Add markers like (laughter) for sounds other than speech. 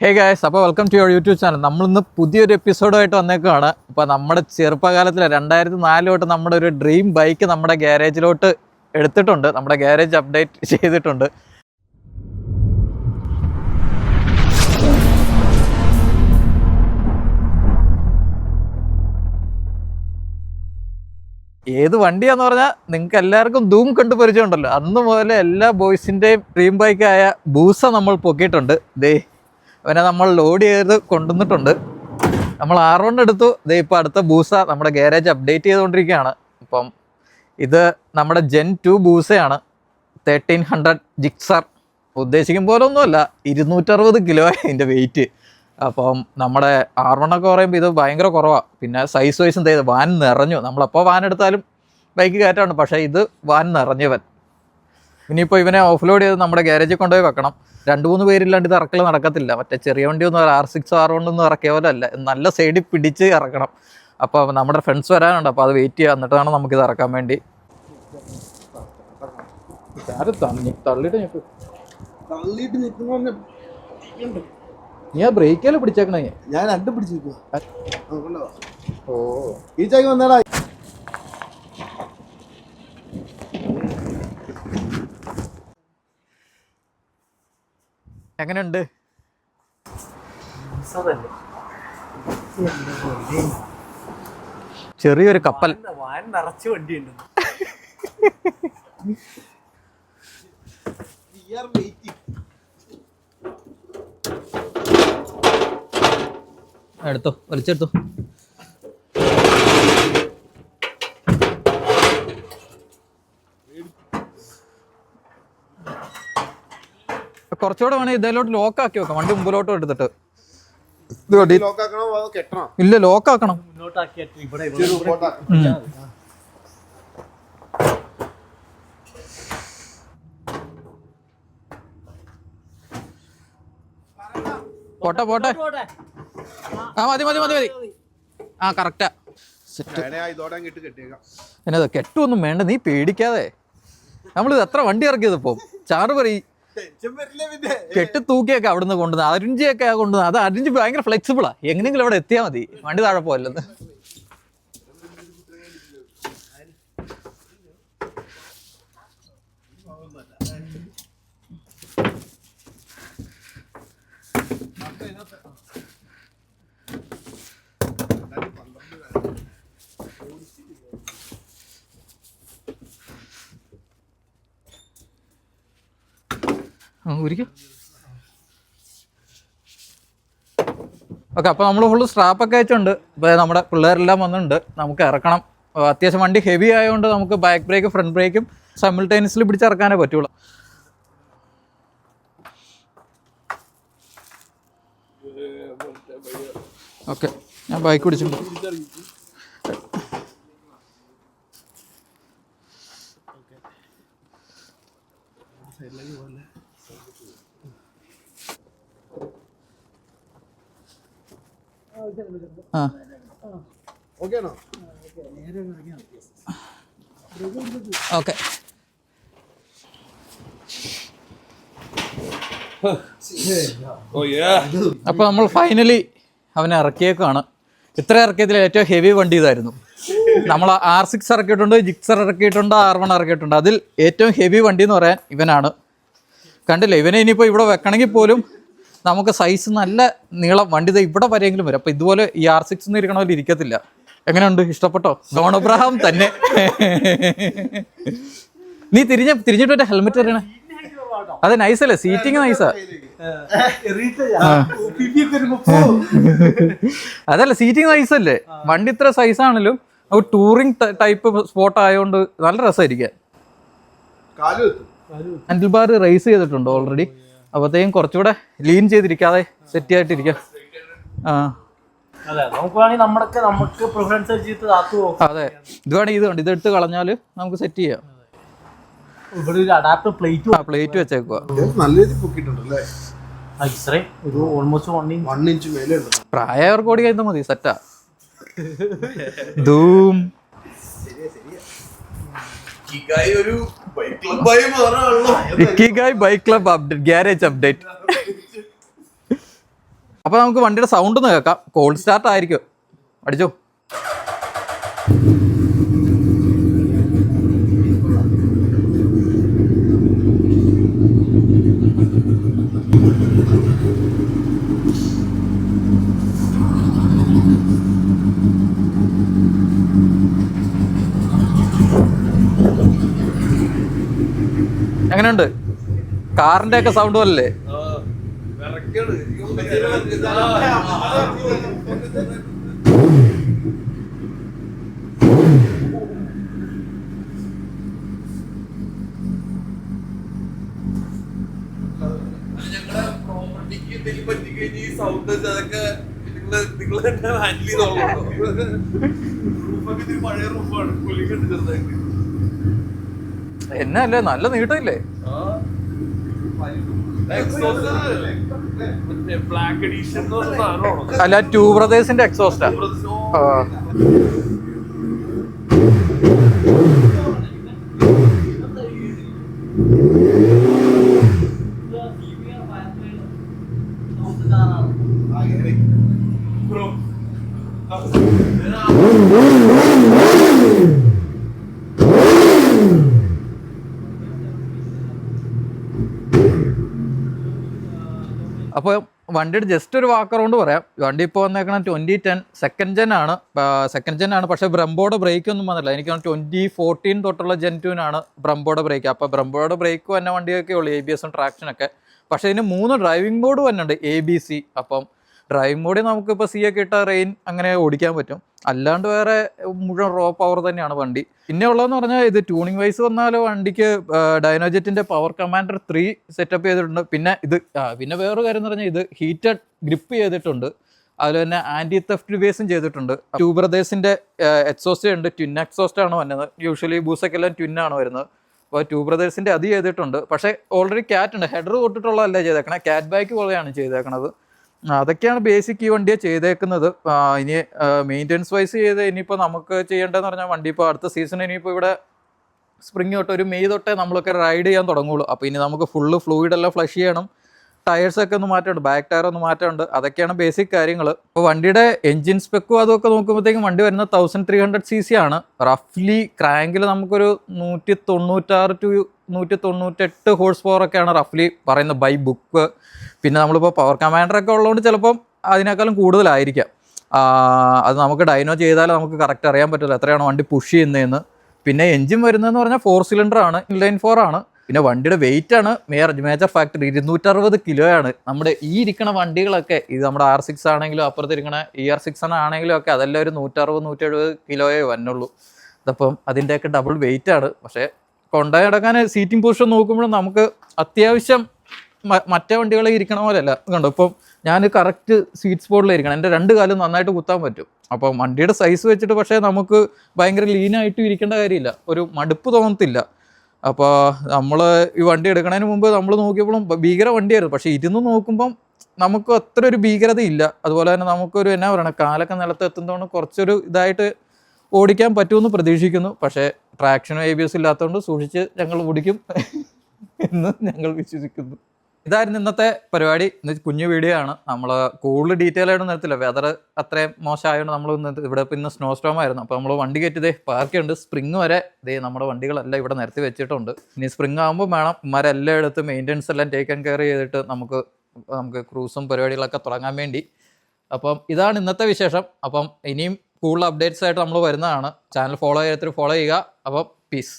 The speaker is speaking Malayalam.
ഹേ ഗായ്സ് അപ്പോൾ welcome to your YouTube channel നമ്മളിന്ന് പുതിയൊരു എപ്പിസോഡുമായിട്ട് വന്നേക്കുവാണ് അപ്പോൾ നമ്മുടെ ചെറുപ്പകാലത്തിൽ രണ്ടായിരത്തി നാല് തൊട്ട് നമ്മുടെ ഒരു ഡ്രീം ബൈക്ക് നമ്മുടെ ഗ്യാരേജിലോട്ട് എടുത്തിട്ടുണ്ട്. നമ്മുടെ ഗ്യാരേജ് അപ്ഡേറ്റ് ചെയ്തിട്ടുണ്ട്. ഏത് വണ്ടിയാന്ന് പറഞ്ഞാൽ നിങ്ങൾക്ക് എല്ലാവർക്കും ധൂം കണ്ട് പരിചയമുണ്ടല്ലോ അന്ന് മുതലേ എല്ലാ ബോയ്സിന്റെയും ഡ്രീം ബൈക്കായ ബൂസ നമ്മൾ പൊക്കിയിട്ടുണ്ട്. ദേ അവനെ നമ്മൾ ലോഡ് ചെയ്ത് കൊണ്ടുവന്നിട്ടുണ്ട്. നമ്മൾ ആർ വൺ എടുത്തു. ദേ ഇപ്പോൾ അടുത്ത ബൂസ നമ്മുടെ ഗാരേജ് അപ്ഡേറ്റ് ചെയ്തുകൊണ്ടിരിക്കുകയാണ്. അപ്പം ഇത് നമ്മുടെ ജെൻ ടു ബൂസയാണ്. തേർട്ടീൻ ഹൺഡ്രഡ് ജിക്സർ ഉദ്ദേശിക്കും പോലെ ഒന്നുമല്ല ഇരുന്നൂറ്ററുപത് കിലോ അതിന്റെ വെയിറ്റ് അപ്പം നമ്മുടെ ആർ വൺ ഒക്കെ പറയുമ്പോൾ ഇത് ഭയങ്കര കുറവാണ് പിന്നെ സൈസ് വൈസും ചെയ്ത് വാൻ നിറഞ്ഞു. നമ്മളെപ്പോൾ വാൻ എടുത്താലും ബൈക്ക് കയറ്റാണ് പക്ഷേ ഇത് വാൻ നിറഞ്ഞവൻ. ഇനിയിപ്പോൾ ഇവനെ ഓഫ് ലോഡ് ചെയ്ത് നമ്മുടെ ഗ്യാരേജിൽ കൊണ്ടുപോയി വെക്കണം. രണ്ട് മൂന്ന് പേരില്ലാണ്ട് ഇത് ഇറക്കൽ നടക്കത്തില്ല. മറ്റേ ചെറിയ വണ്ടി ഒന്നും ആർ സിക്സ് ആർ ഒന്നും ഇറക്കിയ പോലെ അല്ല. നല്ല സൈഡിൽ പിടിച്ച് ഇറക്കണം. അപ്പോൾ നമ്മുടെ ഫ്രണ്ട്സ് വരാനുണ്ട്. അപ്പോൾ അത് വെയിറ്റ് ചെയ്യുക എന്നിട്ടാണ് നമുക്കിത് ഇറക്കാൻ വേണ്ടി. ഞാൻ ബ്രേക്കല്ലേ പിടിച്ചേക്കണേ. ഞാൻ രണ്ടും പിടിച്ചിരിക്കും ഓ. ഈ ചാക്കി വന്നാടാ. എങ്ങനെയുണ്ട്? ചെറിയൊരു കപ്പൽ. വാൻ നിറച്ച് വണ്ടിയുണ്ട്. എടുത്തോ വലിച്ചെടുത്തോ. കുറച്ചുകൂടെ വേണേ ഇതിലോട്ട് ലോക്ക് ആക്കി വെക്കാം. വണ്ടി മുമ്പിലോട്ട് എടുത്തിട്ട്. ഇല്ല ലോക്ക് ആക്കണം. പോട്ടെ. പോട്ടെ. ആ മതി മതി മതി മതി. ആ കറക്റ്റാ എന്നത് കെട്ടുമൊന്നും വേണ്ട നീ പേടിക്കാതെ. നമ്മളിത് എത്ര വണ്ടി ഇറക്കിയത് ഇപ്പം? ചാറ് പറയും കെട്ട് തൂക്കിയൊക്കെ അവിടുന്ന് കൊണ്ടുവന്നത് അരിഞ്ചിയൊക്കെ കൊണ്ടുവന്നത് അത് അരിഞ്ച് ഭയങ്കര ഫ്ലെക്സിബിളാ എങ്ങനെയെങ്കിലും അവിടെ എത്തിയാൽ മതി. വണ്ടി താഴെ പോയല്ലെന്ന് ഒരിക്കും ഓക്കെ അപ്പോൾ നമ്മൾ ഫുള്ള് സ്ട്രാപ്പൊക്കെ വെച്ചുണ്ട് ഇപ്പോൾ നമ്മുടെ പിള്ളേരെല്ലാം വന്നിട്ടുണ്ട്. നമുക്ക് ഇറക്കണം. അത്യാവശ്യം വണ്ടി ഹെവി ആയതുകൊണ്ട് നമുക്ക് ബാക്ക് ബ്രേക്കും ഫ്രണ്ട് ബ്രേക്കും സൈമിൾട്ടേനിയസ്ലി പിടിച്ചിറക്കാനേ പറ്റുള്ളൂ. ഓക്കെ ഞാൻ ബൈക്ക് പിടിച്ചിട്ടുണ്ട് ആ ഓക്കെ. ആണോ ഓക്കെ ഓ അപ്പോൾ നമ്മൾ ഫൈനലി അവനെ ഇറക്കിയേക്കാണ് ഇത്ര ഇറക്കിയതിൽ ഏറ്റവും ഹെവി വണ്ടി ഇതായിരുന്നു. നമ്മൾ ആർ സിക്സ് ഇറക്കിയിട്ടുണ്ട് ജിക്സർ ഇറക്കിയിട്ടുണ്ട് ആർ വൺ ഇറക്കിയിട്ടുണ്ട്. അതിൽ ഏറ്റവും ഹെവി വണ്ടി എന്ന് പറയാൻ ഇവനാണ്. കണ്ടില്ലേ? ഇവനെ ഇനിയിപ്പോൾ ഇവിടെ വെക്കണമെങ്കിൽ പോലും നമുക്ക് സൈസ് നല്ല നീളം വണ്ടി ഇവിടെ വരെയെങ്കിലും വരും. അപ്പോൾ ഇതുപോലെ ഈ ആർ സിക്സ് ഒന്നും ഇരിക്കണ പോലെ ഇരിക്കത്തില്ല. എങ്ങനെയുണ്ട്? ഇഷ്ടപ്പെട്ടോ? ഡോൺ അബ്രഹാം തന്നെ. നീ തിരിഞ്ഞ തിരിഞ്ഞിട്ട് ഹെൽമെറ്റ് തരണേ അത് നൈസല്ലേ സീറ്റിംഗ് നൈസാ അതല്ല സീറ്റിംഗ് നൈസല്ലേ വണ്ടി ഇത്ര സൈസ് ആണെങ്കിലും ടൂറിംഗ് ടൈപ്പ് സ്പോട്ട് ആയതുകൊണ്ട് നല്ല എത്തും ഹാൻഡിൽ ബാർ റേസ് ചെയ്തിട്ടുണ്ട് ഓൾറെഡി അപ്പോഴത്തേക്കും കുറച്ചുകൂടെ ലീൻ ചെയ്തിരിക്കാതെ സെറ്റ് ആയിട്ടിരിക്കാം. ആ. അതെ ഇത് വേണേ ഇത് കണ്ട് ഇത് എടുത്ത് കളഞ്ഞാൽ നമുക്ക് സെറ്റ് ചെയ്യാം. ഇവിടെ ഒരു അഡാപ്റ്റർ പ്ലേറ്റ് ആ പ്ലേറ്റ് വെച്ചേക്കുക നല്ല രീതിയിൽ പ്രായവർക്ക് ഓടി കഴിഞ്ഞാൽ മതി സെറ്റാ ധൂം ഒരു Ikigai bike club update garage update അപ്പോൾ നമുക്ക് വണ്ടിയുടെ സൗണ്ട് ഒന്ന് കേൾക്കാം. കോൾ സ്റ്റാർട്ട് ആയിരിക്കും. അടിച്ചോ? എങ്ങനെയുണ്ട് കാറിന്റെ ഒക്കെ സൗണ്ട് പോലല്ലേ ഞങ്ങളുടെ പ്രോപ്പർട്ടിക്ക് എന്തെങ്കിലും പറ്റിക്കഴിഞ്ഞ് ഈ സൗണ്ട് അതൊക്കെ നിങ്ങൾ നിങ്ങൾ തന്നെ ഹാൻഡിൽ ചെയ്തോളൂ. (laughs) പഴയ റൂഫാണ് പുലിക്കുണ്ട് ചെറുതായിട്ട്. എന്നല്ലേ നല്ല നീട്ടമില്ലേ? അല്ല ടൂ ബ്രദേഴ്സിന്റെ എക്സോസ്റ്റാ അപ്പോൾ വണ്ടിയുടെ ജസ്റ്റ് ഒരു വാക്ക് അറൗണ്ട് പറയാം. വണ്ടി ഇപ്പോൾ വന്നേക്കണം ട്വന്റി ടെൻ സെക്കൻഡ് ജെൻ ആണ്. സെക്കൻഡ് ജെൻ ആണ്. പക്ഷേ ബ്രംബോയുടെ ബ്രേക്ക് ഒന്നും വന്നില്ല. എനിക്ക് ട്വന്റി ഫോർട്ടീൻ തൊട്ടുള്ള ജെൻ ആണ് ബ്രംബോയുടെ ബ്രേക്ക് അപ്പോൾ ബ്രംബോയുടെ ബ്രേക്ക് വന്ന വണ്ടിയൊക്കെ ഉള്ളൂ എ ബി എസും ട്രാക്ഷനൊക്കെ പക്ഷേ ഇതിന് മൂന്ന് ഡ്രൈവിംഗ് ബോർഡ് വന്നിട്ടുണ്ട് എ ബി സി അപ്പം ഡ്രൈവിംഗ് മോഡിൽ നമുക്കിപ്പോൾ സി ഒക്കെ ഇട്ട റെയിൻ അങ്ങനെ ഓടിക്കാൻ പറ്റും. അല്ലാണ്ട് വേറെ മുഴുവൻ റോ പവർ തന്നെയാണ് വണ്ടി. പിന്നെ ഉള്ളതെന്ന് പറഞ്ഞാൽ ഇത് ട്യൂണിംഗ് വൈസ് വന്നാൽ വണ്ടിക്ക് ഡൈനോജെറ്റിന്റെ പവർ കമാൻഡർ ത്രീ സെറ്റപ്പ് ചെയ്തിട്ടുണ്ട്. പിന്നെ ഇത് പിന്നെ വേറൊരു കാര്യം എന്ന് പറഞ്ഞാൽ ഇത് ഹീറ്റഡ് ഗ്രിപ്പ് ചെയ്തിട്ടുണ്ട്. അതുപോലെ തന്നെ ആന്റി തെഫ്റ്റ് ബേസും ചെയ്തിട്ടുണ്ട്. ടൂ ബ്രദേഴ്സിന്റെ എക്സോസ്റ്റ് ഉണ്ട്. ട്വിൻ എക്സോസ്റ്റ് ആണ് വന്നത്. യൂഷ്വലി ബൂസൊക്കെ എല്ലാം ട്വിൻ ആണ് വരുന്നത്. അപ്പോൾ ടൂ ബ്രദേഴ്സിന്റെ അത് ചെയ്തിട്ടുണ്ട്. പക്ഷേ ഓൾറെഡി ക്യാറ്റ് ഉണ്ട്. ഹെഡർ തൊട്ടിട്ടുള്ളതല്ല ചെയ്തേക്കണേ. ക്യാറ്റ് ബാക്ക് പോലെയാണ് ചെയ്തേക്കണത്. അതൊക്കെയാണ് ബേസിക് ഈ വണ്ടിയെ ചെയ്തേക്കുന്നത്. ഇനി മെയിന്റെനൻസ് വൈസ് ചെയ്ത് ഇനിയിപ്പോൾ നമുക്ക് ചെയ്യേണ്ടതെന്ന് പറഞ്ഞാൽ വണ്ടി ഇപ്പോൾ അടുത്ത സീസൺ ഇനിയിപ്പോൾ ഇവിടെ സ്പ്രിങ് തൊട്ട് ഒരു മെയ് തൊട്ടേ നമ്മളൊക്കെ റൈഡ് ചെയ്യാൻ തുടങ്ങുള്ളൂ. അപ്പോൾ ഇനി നമുക്ക് ഫുള്ള് ഫ്ലൂയിഡ് എല്ലാം ഫ്ലഷ് ചെയ്യണം. ടയേഴ്സ് ഒക്കെ ഒന്ന് മാറ്റമുണ്ട്. ബാക്ക് ടയർ ഒന്ന് മാറ്റമുണ്ട്. അതൊക്കെയാണ് ബേസിക് കാര്യങ്ങൾ അപ്പോൾ വണ്ടിയുടെ എഞ്ചിൻ സ്പെക്കും അതൊക്കെ നോക്കുമ്പോഴത്തേക്കും വണ്ടി വരുന്നത് thousand three hundred C C ആണ്. റഫ്ലി ക്രാങ്കിൽ നമുക്കൊരു നൂറ്റി തൊണ്ണൂറ്റാറ് ടു നൂറ്റി തൊണ്ണൂറ്റെട്ട് ഹോഴ്സ് പവർ ഒക്കെയാണ് റഫ്ലി പറയുന്നത് ബൈ ബുക്ക് പിന്നെ നമ്മളിപ്പോൾ പവർ കമാൻഡർ ഒക്കെ ഉള്ളതുകൊണ്ട് ചിലപ്പം അതിനേക്കാളും കൂടുതലായിരിക്കാം. അത് നമുക്ക് ഡൈനോ ചെയ്താൽ നമുക്ക് കറക്റ്റ് അറിയാൻ പറ്റില്ല എത്രയാണ് വണ്ടി പുഷ് ചെയ്യുന്നതെന്ന്. പിന്നെ എഞ്ചിൻ വരുന്നതെന്ന് പറഞ്ഞാൽ ഫോർ സിലിണ്ടർ ആണ്. ഇൻലൈൻ ഫോർ ആണ്. പിന്നെ വണ്ടിയുടെ വെയിറ്റ് ആണ് മേജർ മേജർ ഫാക്ടർ ഇരുന്നൂറ്ററുപത് ആണ്. നമ്മുടെ ഈ ഇരിക്കണ വണ്ടികളൊക്കെ ഇത് നമ്മുടെ ആർ സിക്സ് ആണെങ്കിലും അപ്പുറത്ത് ഇരിക്കണ ഇ ആർ സിക്സ് ആണെങ്കിലും ഒക്കെ അതെല്ലാം ഒരു നൂറ്ററുപത് നൂറ്റെഴുപത് കിലോയേ വന്നുള്ളൂ. ഇതപ്പം അതിന്റെയൊക്കെ ഡബിൾ വെയിറ്റ് ആണ്. പക്ഷേ കൊണ്ടുപോയി നടക്കാൻ സീറ്റിംഗ് പൊസിഷൻ നോക്കുമ്പോൾ നമുക്ക് അത്യാവശ്യം മറ്റേ വണ്ടികളെ ഇരിക്കണ പോലെയല്ല. കണ്ടോ ഇപ്പം ഞാൻ കറക്റ്റ് സീറ്റ് സ്പോട്ടിൽ ഇരിക്കണം. എന്റെ രണ്ട് കാലും നന്നായിട്ട് കുത്താൻ പറ്റും. അപ്പം വണ്ടിയുടെ സൈസ് വെച്ചിട്ട് പക്ഷേ നമുക്ക് ഭയങ്കര ലീനായിട്ടും ഇരിക്കേണ്ട കാര്യമില്ല. ഒരു മടുപ്പ് തോന്നത്തില്ല. അപ്പോൾ നമ്മൾ ഈ വണ്ടി എടുക്കുന്നതിന് മുമ്പ് നമ്മൾ നോക്കിയപ്പോഴും ഭീകര വണ്ടിയായിരുന്നു. പക്ഷേ ഇരുന്ന് നോക്കുമ്പം നമുക്ക് അത്ര ഒരു ഭീകരത ഇല്ല അതുപോലെ തന്നെ നമുക്കൊരു എന്നാ പറയണം കാലൊക്കെ നിലത്ത് എത്തുന്നതുകൊണ്ട് കുറച്ചൊരു ഇതായിട്ട് ഓടിക്കാൻ പറ്റുമെന്ന് പ്രതീക്ഷിക്കുന്നു. പക്ഷേ ട്രാക്ഷനും എ ബി എസ് ഇല്ലാത്തതുകൊണ്ട് സൂക്ഷിച്ച് ഞങ്ങൾ ഓടിക്കും എന്ന് ഞങ്ങൾ വിശ്വസിക്കുന്നു. ഇതായിരുന്നു ഇന്നത്തെ പരിപാടി. കുഞ്ഞു വീഡിയോ ആണ്. നമ്മൾ കൂടുതൽ ഡീറ്റെയിൽ ആയിട്ട് നിർത്തില്ല വെതർ അത്രയും മോശമായതുകൊണ്ട് നമ്മൾ ഇവിടെ ഇന്ന് സ്നോ സ്റ്റോം ആയിരുന്നു. അപ്പോൾ നമ്മൾ വണ്ടി കയറ്റിതേ പാർക്കുണ്ട് സ്പ്രിങ് വരെ ഇതേ നമ്മുടെ വണ്ടികളെല്ലാം ഇവിടെ നിരത്തി വെച്ചിട്ടുണ്ട്. ഇനി സ്പ്രിങ് ആകുമ്പോൾ വേണം മരെല്ലാം എടുത്ത് മെയിന്റെനൻസ് എല്ലാം ടേക്ക് ആൻഡ് കെയർ ചെയ്തിട്ട് നമുക്ക് നമുക്ക് ക്രൂസും പരിപാടികളൊക്കെ തുടങ്ങാൻ വേണ്ടി. അപ്പം ഇതാണ് ഇന്നത്തെ വിശേഷം. അപ്പം ഇനിയും കൂടുതൽ അപ്ഡേറ്റ്സ് ആയിട്ട് നമ്മൾ വരുന്നതാണ്. ചാനൽ ഫോളോ ചെയ്യാത്തൊരു ഫോളോ ചെയ്യുക. അപ്പം പീസ്